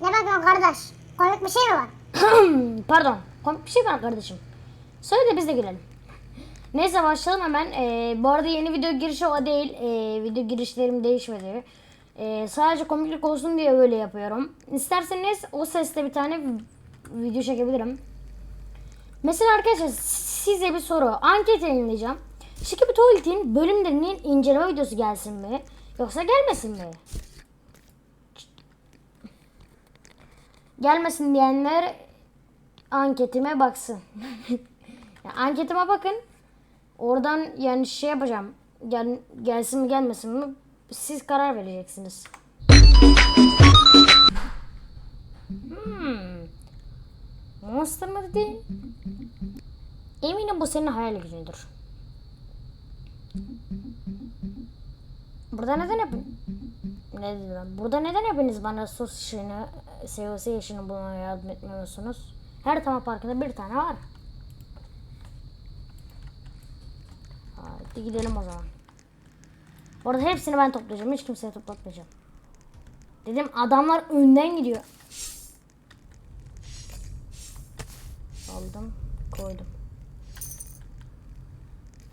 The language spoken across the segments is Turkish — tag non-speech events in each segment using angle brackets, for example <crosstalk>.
Ne bakıyorsun kardeş? Komik bir şey mi var? <clears throat> Pardon. Komik bir şey var kardeşim. Söyle de biz de gülelim. Neyse başlayalım hemen. Ee, bu arada yeni video girişi o değil. Ee, video girişlerim değişmedi. Ee, sadece komiklik olsun diye öyle yapıyorum. İsterseniz o sesle bir tane video çekebilirim. Mesela arkadaşlar size bir soru. Anket yayınlayacağım. Şıkı Tuvalet'in bölümlerinin inceleme videosu gelsin mi? Yoksa gelmesin mi? Gelmesin diyenler anketime baksın. <laughs> Ya anketime bakın. Oradan yani şey yapacağım. Gel, gelsin mi gelmesin mi siz karar vereceksiniz. Hmm. Monster mı dedi? Eminim bu senin hayal gücündür. Burada neden hep ne dedim? Burada neden hepiniz bana sos işini, COC işini bulmaya yardım etmiyorsunuz? Her tema parkında bir tane var. Hadi gidelim o zaman. Orada hepsini ben toplayacağım. Hiç kimseye toplatmayacağım. Dedim adamlar önden gidiyor. Aldım. Koydum.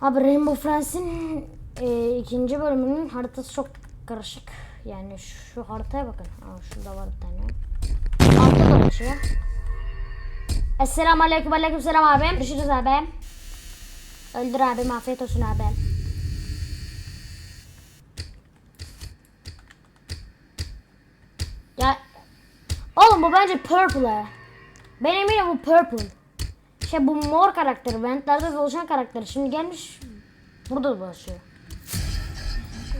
Abi Rainbow Friends'in e, ikinci bölümünün haritası çok karışık. Yani şu haritaya bakın. Aa, şurada var bir tane. Altta dolaşıyor. Esselamu aleyküm aleyküm selam abim. Görüşürüz abim. Öldür abim afiyet olsun abim. Ya oğlum bu bence purple. ha. Ben eminim bu purple. Şey bu mor karakter, ventlerde dolaşan karakter. Şimdi gelmiş burada dolaşıyor.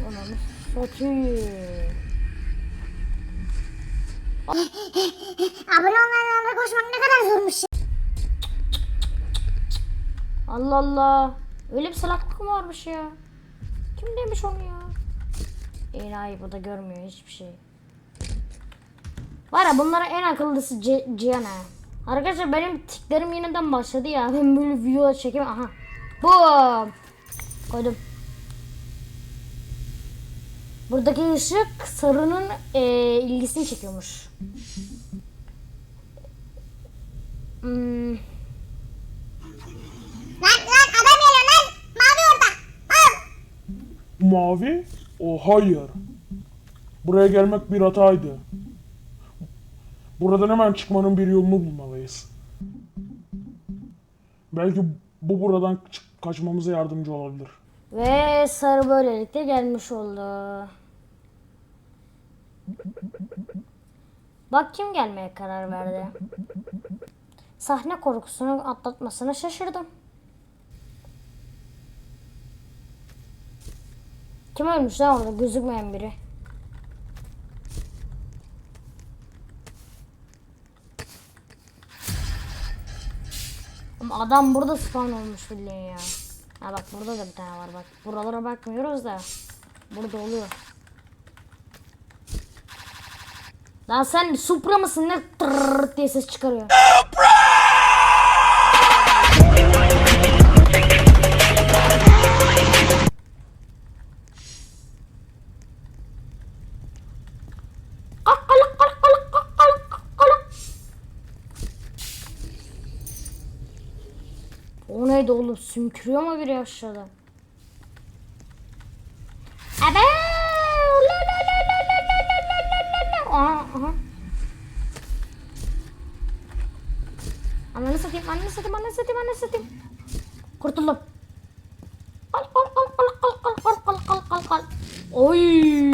Ananı satayım. Abone olmayan yanına koşmak ne kadar zormuş. Allah Allah. Öyle bir salaklık mı varmış ya? Kim demiş onu ya? Enayi bu da görmüyor hiçbir şey. Var ya bunlara en akıllısı C- Cihan ha. Arkadaşlar benim tiklerim yeniden başladı ya. Ben böyle video çekeyim. Aha. Bu. Koydum. Buradaki ışık sarının eee, ilgisini çekiyormuş. Hmm. Lan lan adam geliyor lan. Mavi orada. Al. Mavi? O hayır. Buraya gelmek bir hataydı. Buradan hemen çıkmanın bir yolunu bulmalıyız. Belki bu buradan kaçmamıza yardımcı olabilir. Ve sarı böylelikle gelmiş oldu. Bak kim gelmeye karar verdi. Sahne korkusunu atlatmasına şaşırdım. Kim ölmüş lan orada gözükmeyen biri? Adam burada spawn olmuş bildiğin ya. Ha bak burada da bir tane var bak. Buralara bakmıyoruz da. Burada oluyor. Lan sen Supra mısın ne tırrrrt diye ses çıkarıyor. O neydi oğlum? Sümkürüyor mu biri aşağıda? Ananı satayım, ananı satayım, ananı satayım, ananı satayım. Kurtuldum. Al, al, al, al, al, al, al, al, al, al, al. Oy!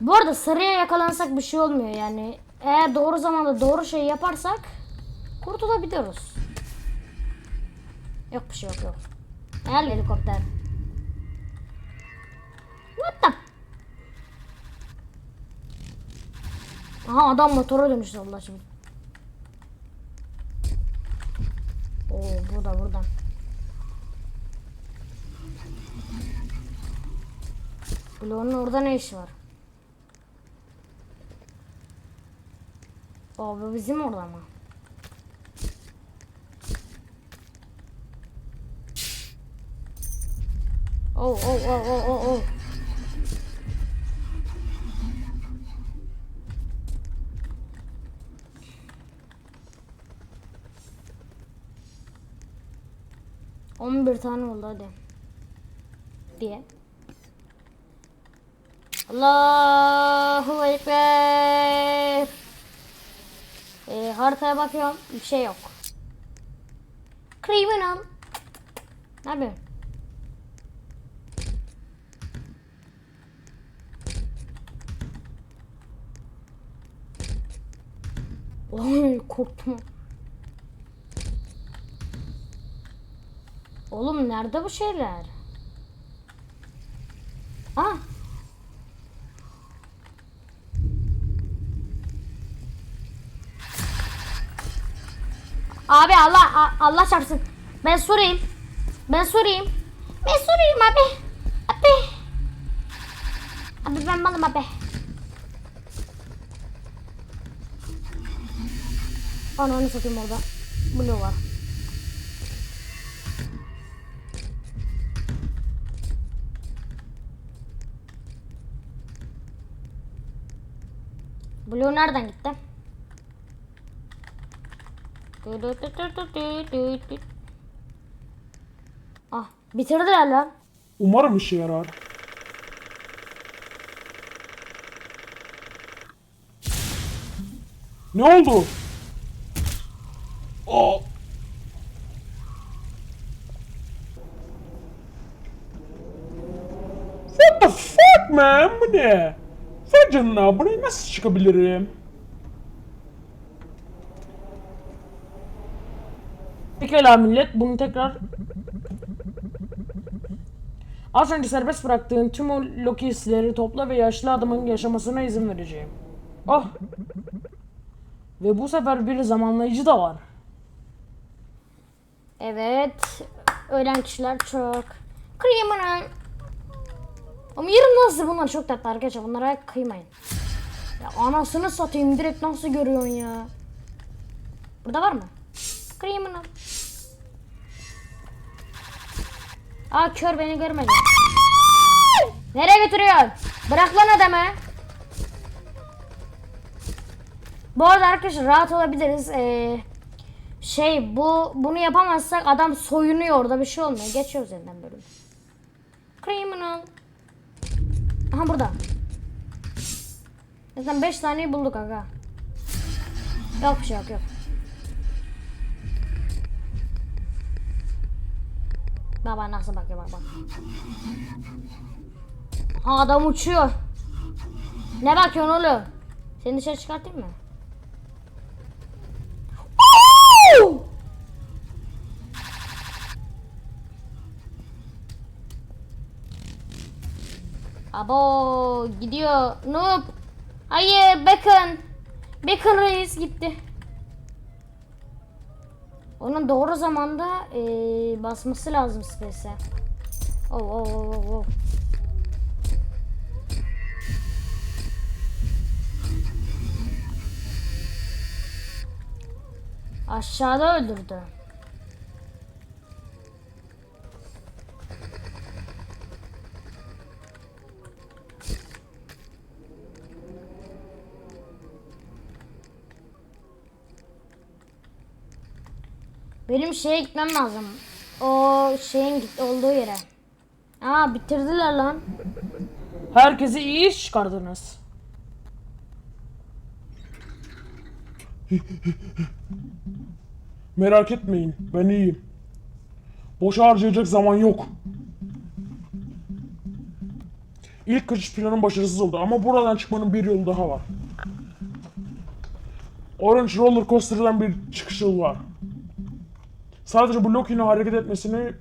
Bu arada sarıya yakalansak bir şey olmuyor yani. Eğer doğru zamanda doğru şeyi yaparsak kurtulabiliyoruz. Yok bir şey yok yok. Gel helikopter. What the? Aha adam motora dönüştü Allah şimdi. Oo burada buradan. Bloğun orada ne işi var? Bu bizim orada mı? Oh oh oh oh oh oh. 11 tane oldu hadi. Diye. Allahu Ekber. Ee, haritaya bakıyorum. Bir şey yok. Criminal. Ne yapıyorsun? Oy korktum. Oğlum nerede bu şeyler? Ah. Abi Allah Allah çarpsın. Ben sorayım. Ben sorayım. Ben sorayım abi. Abi. Abi ben malım abi. Ananı satayım orada. Blue var. Blue nereden gitti? Ah bitirdiler lan. Umarım işe yarar. Ne oldu? Aa. What the fuck man? Bu ne? Vay canına buraya nasıl çıkabilirim? Pekala millet bunu tekrar Az önce serbest bıraktığın tüm o Loki'sleri topla ve yaşlı adamın yaşamasına izin vereceğim. Oh. Ve bu sefer bir zamanlayıcı da var. Evet. Ölen kişiler çok. Criminal. Ama yarın nasıl bunlar çok tatlı arkadaşlar. Bunlara kıymayın. Ya anasını satayım direkt nasıl görüyorsun ya. Burada var mı? Criminal. Aa kör beni görmedi. Nereye götürüyorsun? Bırak lan adamı. Bu arada arkadaşlar rahat olabiliriz. Ee, şey bu bunu yapamazsak adam soyunuyor orada bir şey olmuyor. Geçiyoruz elinden bölüm. Criminal. Aha burada. Zaten 5 taneyi bulduk aga. Yok bir şey yok yok. Baba nasıl bakıyor bak bak. Ha adam uçuyor. Ne bakıyorsun oğlum? Seni dışarı çıkartayım mı? Abo gidiyor. Noob. Hayır Bacon. Bacon reis gitti. Onun doğru zamanda eee, basması lazım space'e. Oh, oh, oh, oh, oh. Aşağıda öldürdü. Benim şeye gitmem lazım. O şeyin git olduğu yere. Aa bitirdiler lan. Herkese iyi iş çıkardınız. Merak etmeyin ben iyiyim. Boşa harcayacak zaman yok. İlk kaçış planım başarısız oldu ama buradan çıkmanın bir yolu daha var. Orange Roller Coaster'dan bir çıkış yolu var. Sadece bu Loki'nin hareket etmesini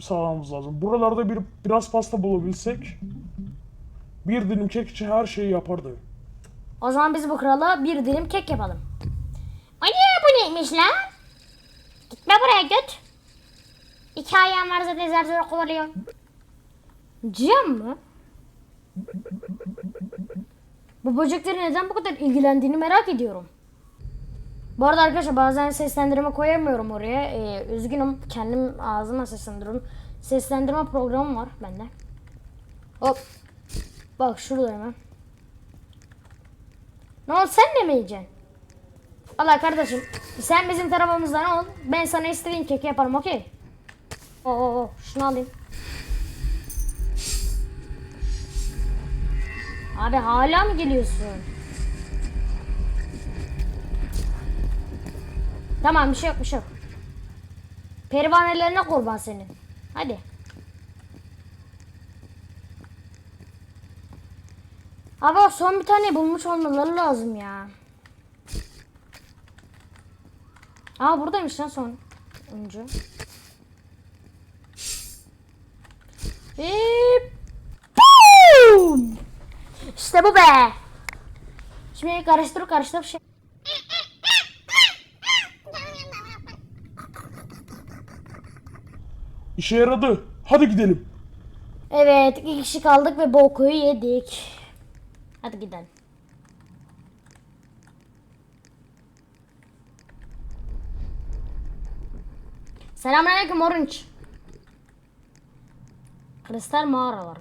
sağlamamız lazım. Buralarda bir biraz pasta bulabilsek bir dilim kek için her şeyi yapardı. O zaman biz bu krala bir dilim kek yapalım. Ay bu neymiş lan? Gitme buraya göt. İki ayağım var zaten zar zor kovalıyor. Cihan mı? Bu böceklerin neden bu kadar ilgilendiğini merak ediyorum. Bu arada arkadaşlar bazen seslendirme koyamıyorum oraya. Ee, üzgünüm. Kendim ağzıma seslendiriyorum. Seslendirme programım var bende. Hop. Bak şurada hemen. Ne oldu sen de mi yiyeceksin? Allah kardeşim sen bizim tarafımızdan ol. Ben sana istediğin keki yaparım okey? Oo, oo, şunu alayım. Abi hala mı geliyorsun? Tamam bir şey yok bir şey yok. Perivanelerine kurban senin. Hadi. O son bir tane bulmuş olmaları lazım ya. Aa buradaymış lan son. Önce. Ve boom! İşte bu be. Şimdi karıştır karıştır şey. İşe yaradı. Hadi gidelim. Evet iki kişi kaldık ve bokuyu yedik. Hadi gidelim. Selamünaleyküm Orange. Kristal mağaralar.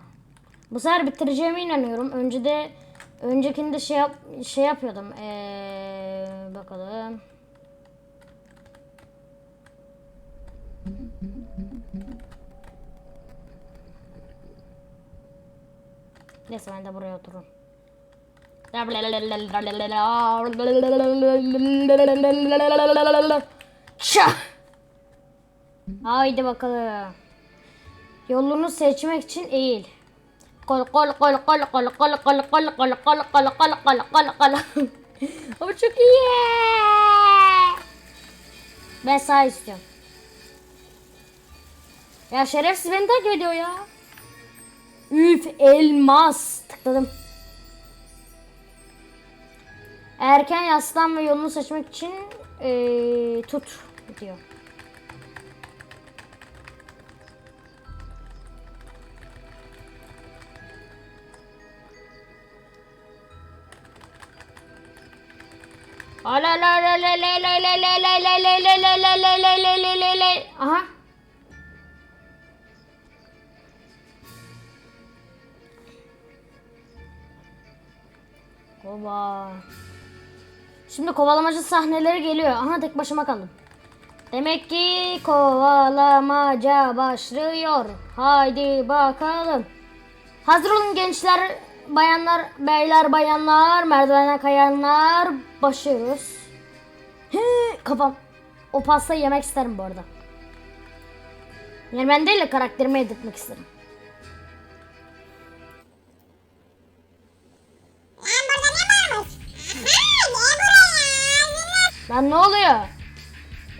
Bu sefer bitireceğime inanıyorum. Önce de öncekinde şey yap, şey yapıyordum. Ee, bakalım. Neyse ben de buraya otururum. Şah! Haydi bakalım. Yolunu seçmek için eğil. Kol kol kol kol kol kol kol kol kol kol kol kol kol kol kol. Ama çok iyi. Ben sağ istiyorum. Ya şerefsiz beni takip ediyor ya. Üf elmas. Tıkladım. Erken yaslan ve yolunu seçmek için eee, tut diyor. Ala Kova. Şimdi kovalamacı sahneleri geliyor. Aha tek başıma kaldım. Demek ki kovalamaca başlıyor. Haydi bakalım. Hazır olun gençler, bayanlar, beyler, bayanlar, merdivene kayanlar. Başlıyoruz. Hı, kafam. O pastayı yemek isterim bu arada. Yani ben değil de karakterimi editmek isterim. Lan ne oluyor?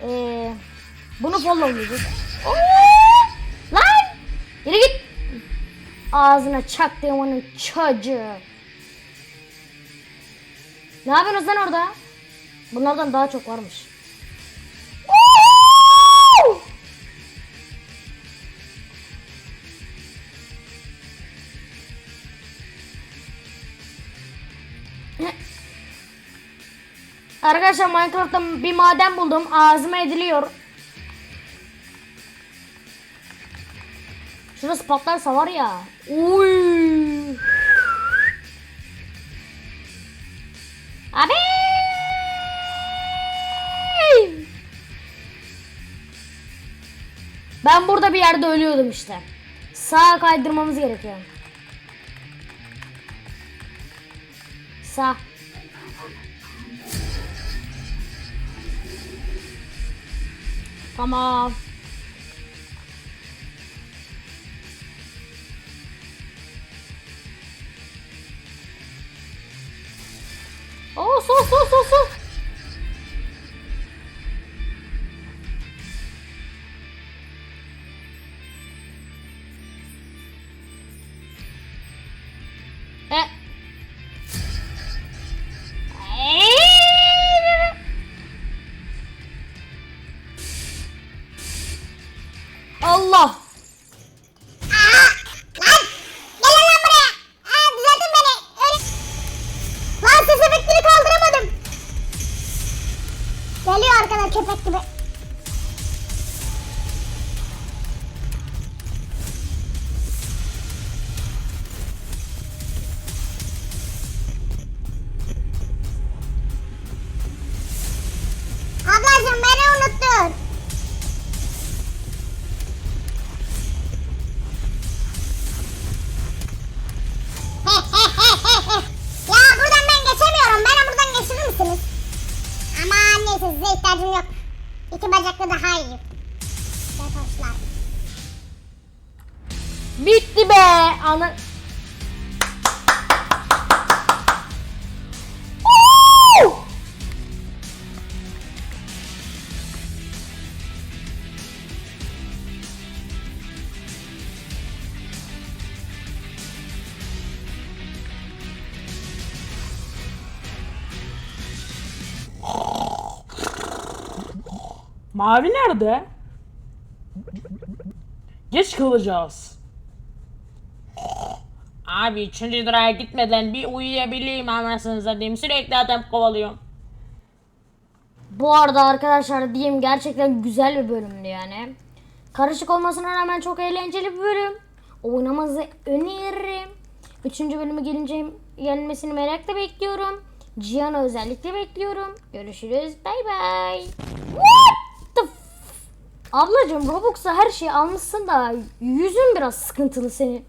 Ee, bunu followlayacağız. Lan! Yürü git. Ağzına çaktığım onun çocuğu. Ne yapıyorsunuz lan orada? Bunlardan daha çok varmış. Arkadaşlar Minecraft'ta bir maden buldum. Ağzıma ediliyor. Şurası patlarsa var ya. Uy. Abi. Ben burada bir yerde ölüyordum işte. Sağa kaydırmamız gerekiyor. Sağ. Tamam. Oo sol sol sol sol. Mavi nerede? Geç kalacağız. Abi üçüncü durağa gitmeden bir uyuyabileyim anasını satayım. Sürekli adam kovalıyorum. Bu arada arkadaşlar diyeyim gerçekten güzel bir bölümdü yani. Karışık olmasına rağmen çok eğlenceli bir bölüm. Oynamanızı öneririm. Üçüncü bölümü gelince gelmesini merakla bekliyorum. Cihan'ı özellikle bekliyorum. Görüşürüz. Bay bay. Ablacım Robux'a her şeyi almışsın da yüzün biraz sıkıntılı senin.